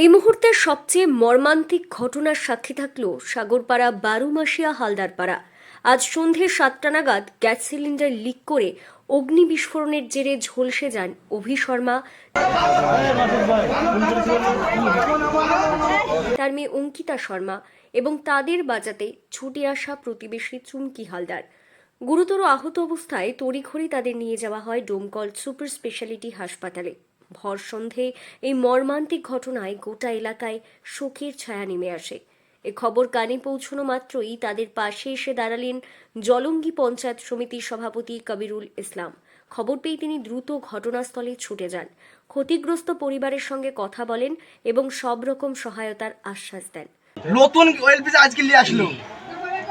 এই মুহূর্তের সবচেয়ে মর্মান্তিক ঘটনার সাক্ষী থাকল সাগরপাড়া বারোমাসিয়া হালদারপাড়া। আজ সন্ধে সাতটা নাগাদ গ্যাস সিলিন্ডার লিক করে অগ্নি বিস্ফোরণের জেরে ঝলসে যান অভি শর্মা। তার মেয়ে অঙ্কিতা শর্মা এবং তাদের বাঁচাতে ছুটে আসা প্রতিবেশী চুমকি হালদার। গুরুতর আহত অবস্থায় তড়িঘড়ি তাদের নিয়ে যাওয়া হয় ডোমকল সুপার স্পেশালিটি হাসপাতালে। ভর সন্ধে এই মর্মান্তিক ঘটনায় গোটা এলাকায় শোকের ছায়া নেমে আসে। এ খবর কানে পৌঁছানো মাত্রই তাদের পাশে এসে দাঁড়ালেন জলঙ্গি পঞ্চায়েত সমিতির সভাপতি কবিরুল ইসলাম। খবর পেয়ে তিনি দ্রুত ঘটনাস্থলে ছুটে যান। ক্ষতিগ্রস্ত পরিবারের সঙ্গে কথা বলেন এবং সব রকম সহায়তার আশ্বাস দেন। নতুন ওয়েল পিস আজকে নিয়ে আসলো।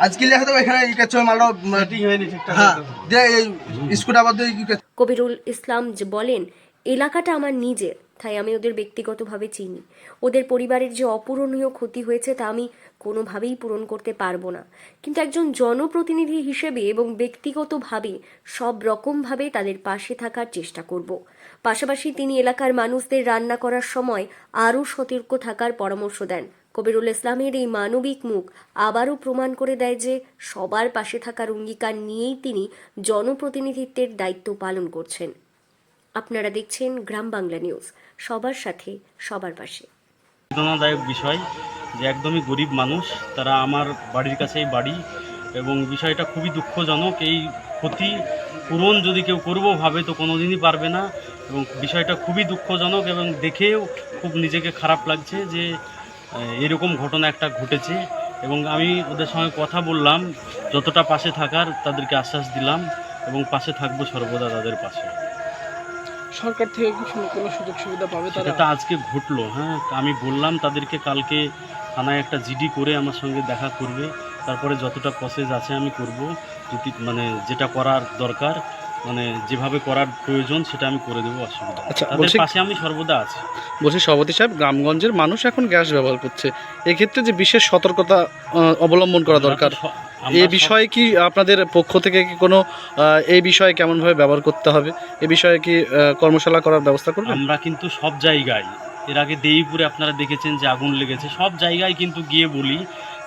আজকে নিয়ে আসলো এখানে ই কাছে মালো হ্যাঁ। দিয়ে এই স্কুটার কবিরুল ইসলাম যে বলেন এলাকাটা আমার নিজের, তাই আমি ওদের ব্যক্তিগতভাবে চিনি। ওদের পরিবারের যে অপূরণীয় ক্ষতি হয়েছে তা আমি কোনোভাবেই পূরণ করতে পারব না। কিন্তু একজন জনপ্রতিনিধি হিসেবে এবং ব্যক্তিগতভাবে সব রকমভাবে তাদের পাশে থাকার চেষ্টা করব। পাশাপাশি তিনি এলাকার মানুষদের রান্না করার সময় আরও সতর্ক থাকার পরামর্শ দেন। কবিরুল ইসলামের এই মানবিক মুখ আবারও প্রমাণ করে দেয় যে সবার পাশে থাকার অঙ্গীকার নিয়েই তিনি জনপ্রতিনিধিত্বের দায়িত্ব পালন করছেন। আপনারা দেখছেন গ্রাম বাংলা নিউজ। সবার সাথে, সবার পাশে। বেদনাদায়ক বিষয় যে একদমই গরিব মানুষ, তারা আমার বাড়ির কাছেই বাড়ি এবং বিষয়টা খুবই দুঃখজনক। এই ক্ষতি পূরণ যদি কেউ করব ভাবে তো কোনোদিনই পারবে না এবং বিষয়টা খুবই দুঃখজনক এবং দেখেও খুব নিজেকে খারাপ লাগছে যে এরকম ঘটনা একটা ঘটেছে এবং আমি ওদের সঙ্গে কথা বললাম, যতটা পাশে থাকার তাদেরকে আশ্বাস দিলাম এবং পাশে থাকব সর্বদা তাদের পাশে। সরকার থেকে কি কোনো কোনো সুযোগ সুবিধা পাবে সেটা তো আজকে ঘটলো হ্যাঁ। আমি বললাম তাদেরকে কালকে থানায় একটা জিডি করে আমার সঙ্গে দেখা করবে। তারপরে যতটা প্রসেস আছে আমি করব। যদি মানে যেটা করার দরকার মানে যেভাবে করার প্রয়োজন সেটা আমি করে দেবো অসুবিধা আচ্ছা, তাদের পাশে আমি সর্বদা আছি। বলছি সভাপতি সাহেব গ্রামগঞ্জের মানুষ এখন গ্যাস ব্যবহার করছে। এক্ষেত্রে যে বিশেষ সতর্কতা অবলম্বন করা দরকার। এই বিষয়ে কি আপনাদের পক্ষ থেকে কি কোনো এই বিষয়ে কেমনভাবে ব্যবহার করতে হবে? এ বিষয়ে কি কর্মশালা করার ব্যবস্থা করবেন? আমরা কিন্তু সব জায়গায় এর আগে দেইপুরে আপনারা দেখেছেন যে আগুন লেগেছে সব জায়গায় কিন্তু গিয়ে বলি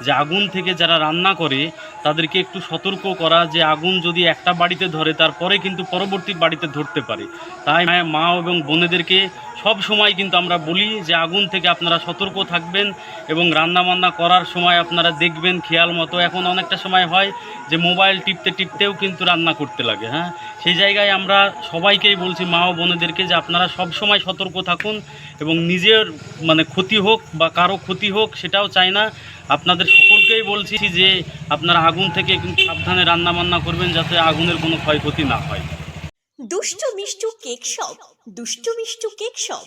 যে আগুন থেকে যারা রান্না করে তাদেরকে একটু সতর্ক করা যে আগুন যদি একটা বাড়িতে ধরে তারপরে কিন্তু পরবর্তী বাড়িতে ধরতে পারে। তাই মা এবং বোনেদেরকে সব সময় কিন্তু আমরা বলি যে আগুন থেকে আপনারা সতর্ক থাকবেন এবং রান্না বান্না করার সময় আপনারা দেখবেন খেয়াল মতো। এখন অনেকটা সময় হয় যে মোবাইল টিপতে টিপতেও কিন্তু রান্না করতে লাগে হ্যাঁ? সেই জায়গায় আমরা সবাইকেই বলছি, মা ও বোনেদেরকে যে আপনারা সব সময় সতর্ক থাকুন এবং নিজের মানে ক্ষতি হোক বা কারও ক্ষতি হোক সেটাও চাই না। আপনাদের সকলকেই বলছি যে আপনারা আগুন থেকে কিন্তু সাবধানে রান্না বান্না করবেন যাতে আগুনের কোনো ক্ষয়ক্ষতি না হয়। দুষ্টু Mishtu cake shop Dushtu Mishtu cake shop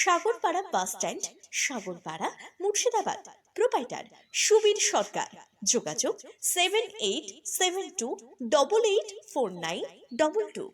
Sagarpara bus stand, Sagarpara, Murshidabad. Proprietor Subir Sarkar. যোগাযোগ seven eight seven two double eight four nine double two